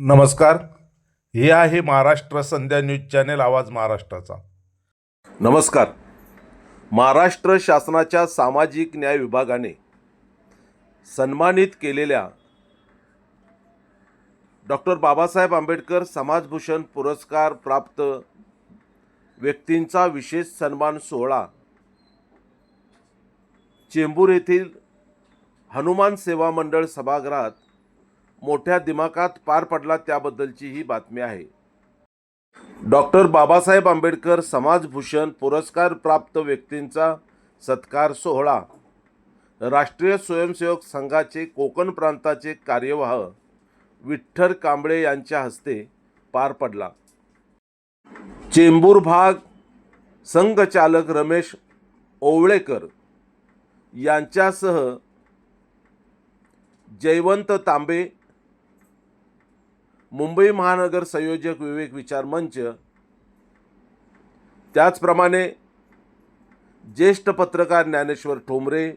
नमस्कार. हे आहे महाराष्ट्र संध्या न्यूज चॅनेल आवाज महाराष्ट्राचा. नमस्कार. महाराष्ट्र शासनाच्या सामाजिक न्याय विभागाने सन्मानित केलेल्या डॉक्टर बाबासाहेब आंबेडकर समाजभूषण पुरस्कार प्राप्त व्यक्तींचा विशेष सन्मान सोहळा चेंबूर येथील हनुमान सेवा मंडळ सभागृहात मोठ्या दिमाखात पार पडला त्याबद्दलची ही बातमी आहे. डॉक्टर बाबासाहेब आंबेडकर समाजभूषण पुरस्कार प्राप्त व्यक्तींचा सत्कार सोहळा. राष्ट्रीय स्वयंसेवक संघाचे कोकण प्रांताचे कार्यवाह विठ्ठल कांबळे यांच्या हस्ते पार पडला. चेंबूर भाग संघचालक रमेश ओवळेकर यांच्यासह जयवंत तांबे मुंबई महानगर संयोजक विवेक विचार मंच त्याचप्रमाणे ज्येष्ठ पत्रकार ज्ञानेश्वर ठोंबरे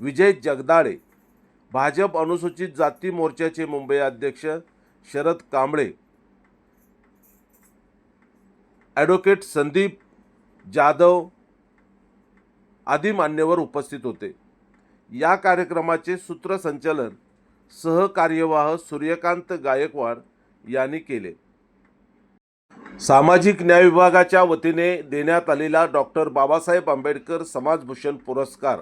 विजय जगदाळे भाजप अनुसूचित जाती मोर्चाचे मुंबई अध्यक्ष शरद कांबळे ॲडव्होकेट संदीप जाधव आदी मान्यवर उपस्थित होते. या कार्यक्रमाचे सूत्रसंचालन सहकार्यवाह सूर्यकांत गायकवाड यांनी केले. सामाजिक न्याय विभागाच्या वतीने देण्यात आलेला डॉक्टर बाबासाहेब आंबेडकर समाजभूषण पुरस्कार.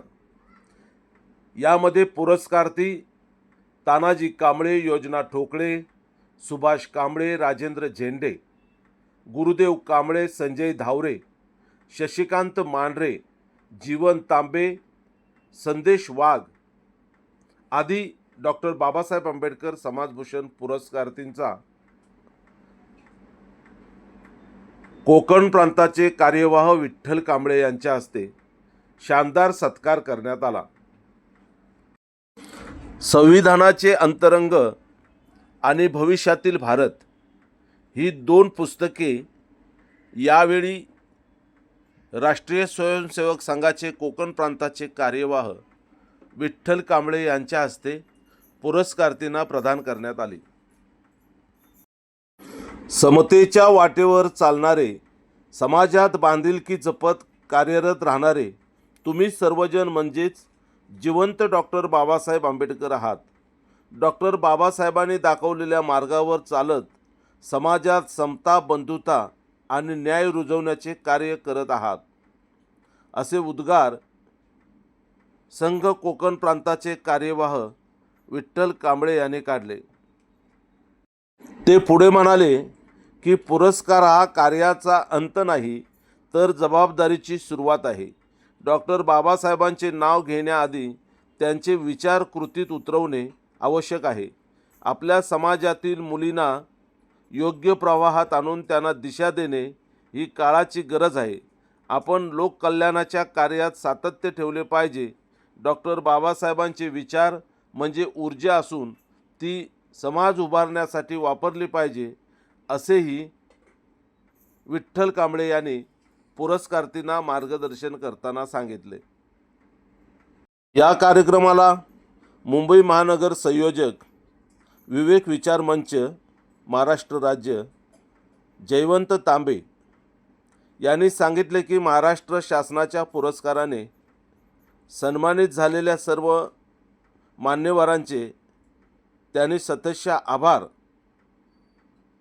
यामध्ये पुरस्कार्थी तानाजी कांबळे योजना ठोकळे सुभाष कांबळे राजेंद्र झेंडे गुरुदेव कांबळे संजय धावरे शशिकांत मांढरे जीवन तांबे संदेश वाघ आदी डॉक्टर बाबासाहेब आंबेडकर समाजभूषण पुरस्कारतींचा कोकण प्रांताचे कार्यवाह विठ्ठल कांबळे यांच्या हस्ते शानदार सत्कार करण्यात आला. संविधानाचे अंतरंग आणि भविष्यातील भारत ही दोन पुस्तके यावेळी राष्ट्रीय स्वयंसेवक संघाचे कोकण प्रांताचे कार्यवाह विठ्ठल कांबळे यांच्या हस्ते पुरस्कार्थींना प्रदान करण्यात आली. समतेच्या वाटेवर चालणारे समाजात बांधिलकी जपत कार्यरत राहणारे तुम्ही सर्वजण म्हणजेच जिवंत डॉक्टर बाबासाहेब आंबेडकर आहात. डॉक्टर बाबासाहेबांनी दाखवलेल्या मार्गावर चालत समाजात समता बंधुता आणि न्याय रुजवण्याचे कार्य करत आहात. असे उद्गार संघ कोकण प्रांताचे कार्यवाह विठ्ठल कांबळे यांनी काढले. ते पुढे म्हणाले की पुरस्कार हा कार्याचा अंत नाही तर जबाबदारीची सुरुवात आहे. डॉक्टर बाबासाहेबांचे नाव घेण्याआधी त्यांचे विचार कृतीत उतरवणे आवश्यक आहे. आपल्या समाजातील मुलींना योग्य प्रवाहात आणून त्यांना दिशा देणे ही काळाची गरज आहे. आपण लोककल्याणाच्या कार्यात सातत्य ठेवले पाहिजे. डॉक्टर बाबासाहेबांचे विचार म्हणजे ऊर्जा असून ती समाज उभारण्यासाठी वापरली पाहिजे. असेही विठ्ठल कांबळे यांनी पुरस्कार्थींना मार्गदर्शन करताना सांगितले. या कार्यक्रमाला मुंबई महानगर संयोजक विवेक विचार मंच महाराष्ट्र राज्य जयवंत तांबे यांनी सांगितले की महाराष्ट्र शासनाच्या पुरस्काराने सन्मानित झालेल्या सर्व मान्यवरांचे त्यांनी सतस्य आभार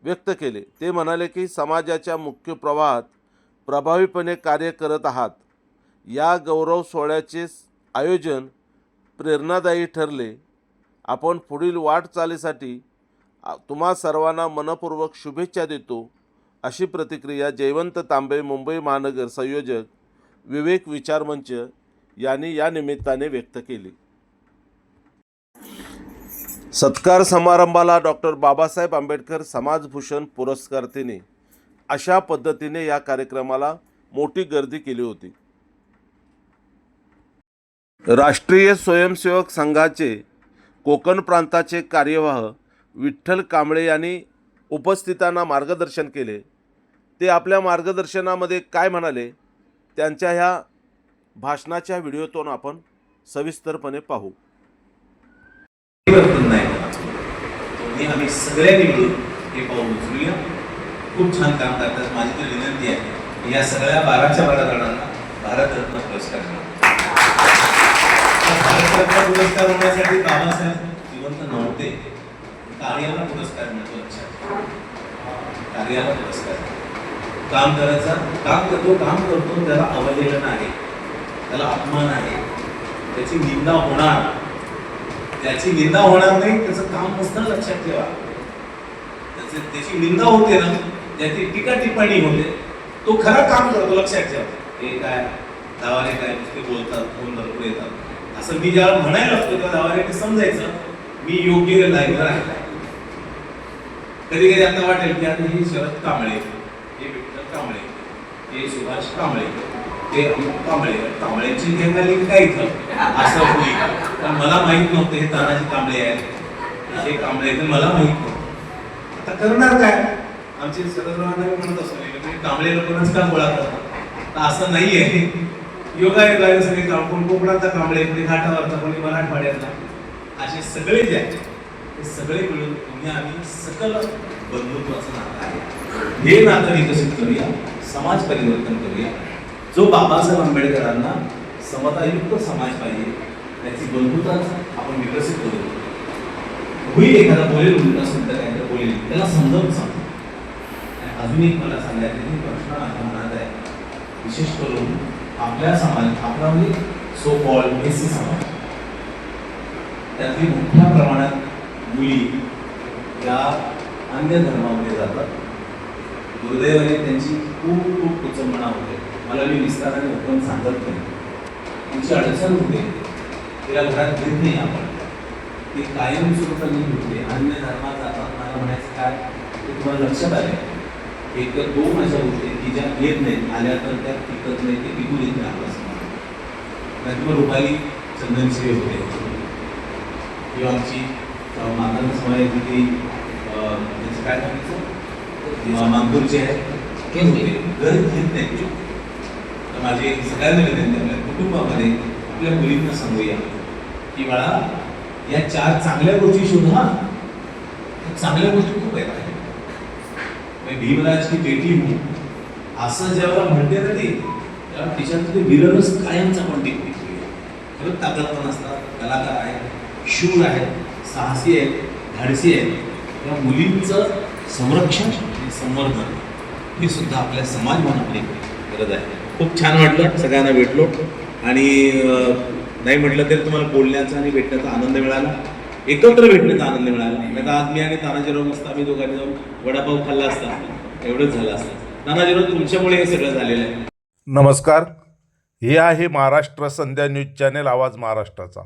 व्यक्त केले. ते म्हणाले की समाजाच्या मुख्य प्रवाहात प्रभावीपणे कार्य करत आहात. या गौरव सोहळ्याचे आयोजन प्रेरणादायी ठरले. आपण पुढील वाटचालीसाठी तुम्हा सर्वांना मनपूर्वक शुभेच्छा देतो अशी प्रतिक्रिया जयवंत तांबे मुंबई महानगर संयोजक विवेक विचार मंच यांनी या निमित्ताने व्यक्त केली. सत्कार समारंभाला डॉक्टर बाबासाहेब आंबेडकर समाजभूषण पुरस्कारतेने अशा पद्धतीने या कार्यक्रमाला मोठी गर्दी केली होती. राष्ट्रीय स्वयंसेवक संघाचे कोकण प्रांताचे कार्यवाह विठ्ठल कांबळे यांनी उपस्थितांना मार्गदर्शन केले. ते आपल्या मार्गदर्शनामध्ये काय म्हणाले? त्यांच्या ह्या भाषणाच्या व्हिडिओतून आपण सविस्तरपणे पाहू परिवर्तन नाही आणि आम्ही सगळ्यांनी मिळून हे पाऊल उचलूया. खूप छान काम करतात. माझी तर विनंती आहे या सगळ्या बाराच्या बारा जणांना भारतरत्न पुरस्कार भारतरत्न पुरस्कार होण्यासाठी बाबासाहेब जिवंत नव्हते. कार्याला पुरस्कार मिळतो अच्छा. कार्याला पुरस्कार. काम करायचा काम करतो काम करतो त्याला अवहेलना आहे. त्याला अपमान आहे. त्याची निंदा होणार. त्याची निंदा होणार नाही त्याचं काम नसतं लक्षात ठेवा. त्याचे त्याची निंदा होते ना त्याची टीका टिप्पणी होते. तो खरं काम करतो लक्षात ठेवा. हे काय? दावाने काय नुसते बोलतात फोन भरपूर येतात. असं मी ज्याला म्हणायला लागतो त्या दावाने समजायचं मी योग्य लाईनवर आहे कधी कधी आता वाटेल की आता हे शरद कांबळे हे विठ्ठल कांबळे हे सुभाष कांबळे ते कांबळे कांबळे कांबळेची लिंक काय इथं? असं होईल. पण मला माहीत नव्हतं हे तानाजी कांबळे आहेत. हे कांबळे आहेत मला माहीत नव्हतं. आता करणार काय? आमचे शरदरावांना म्हणत असतो तुम्ही कांबळे लोकांनाच का गोळा करतात तर असं आहे योगा योगा सगळे काम कोण कोकणाचा कांबळे कोणी घाटावरचा कोणी मराठवाड्यातला. असे सगळे जे आहेत ते सगळे मिळून तुम्ही आम्ही सकल बंधुत्वाचं नातं आहे. हे नातं विकसित करूया समाज परिवर्तन करूया जो बाबासाहेब आंबेडकरांना समतायुक्त समाज पाहिजे त्याची बंधुता आपण विकसित करू. होईल एखादा बोलेल उलट असेल तर काहीतरी बोलेल त्याला समजावून सांगतो आणि अजून एक मला सांगायचं प्रश्न माझ्या मनात आहे. विशेष करून आपल्या समाज आपला म्हणजे सो कॉल एसी समाज. त्यातली मोठ्या प्रमाणात मुली या अन्य धर्मामध्ये जातात. दुर्दैवाने त्यांची खूप खूप कुचंबणा होते. मला मी विस्ताराने ओपन सांगत नाही. तिची अडचण होते. तिला घरात घेत नाही आपण. ती कायम स्वरूपाने होते. अन्य धर्मात जातात मला म्हणायचं काय? ते तुम्हाला लक्षात आले एक तर दोन अशा गोष्टी आहेत की ज्या येत नाहीत. आल्या तर त्या टिकत नाही. ते टिकून येत नाही आपला समाज नाही मग रुपाली चंदनशिवे होते. किंवा आमची अं, मातांना समय येते ती काय सांगायचं? मानपूरचे आहे ते होते. घर घेत नाही तर माझे सगळ्यांना विनंती आपल्या कुटुंबामध्ये आपल्या मुलींना सांगूया की बाळा या चार चांगल्या गोष्टी शोधा. चांगल्या गोष्टी खूप आहेत. भीमराज की बेटी हूँ. असं जेव्हा म्हणते ना ती तेव्हा तिच्यात ते विरलच कायमचा पण टिकते खरंच पण असतात कलाकार आहेत शूर आहेत साहसी आहेत धाडसी आहेत. या मुलींचं संरक्षण आणि संवर्धन हे सुद्धा आपल्या समाज म्हणून गरज आहे. खूप छान वाटलं सगळ्यांना भेटलो. आणि नाही म्हटलं तरी तुम्हाला बोलण्याचा आणि भेटण्याचा आनंद मिळाला. एकत्र भेटण्याचा आनंद मिळाला. नाही तर आज मी आणि तानाजीराव मस्त आम्ही दोघांनी जाऊन वडापाव खाल्ला असता. एवढंच झालं असतं. तानाजीराव तुमच्यामुळे हे सगळं झालेलं आहे. नमस्कार. हे आहे महाराष्ट्र संध्या न्यूज चॅनेल आवाज महाराष्ट्राचा.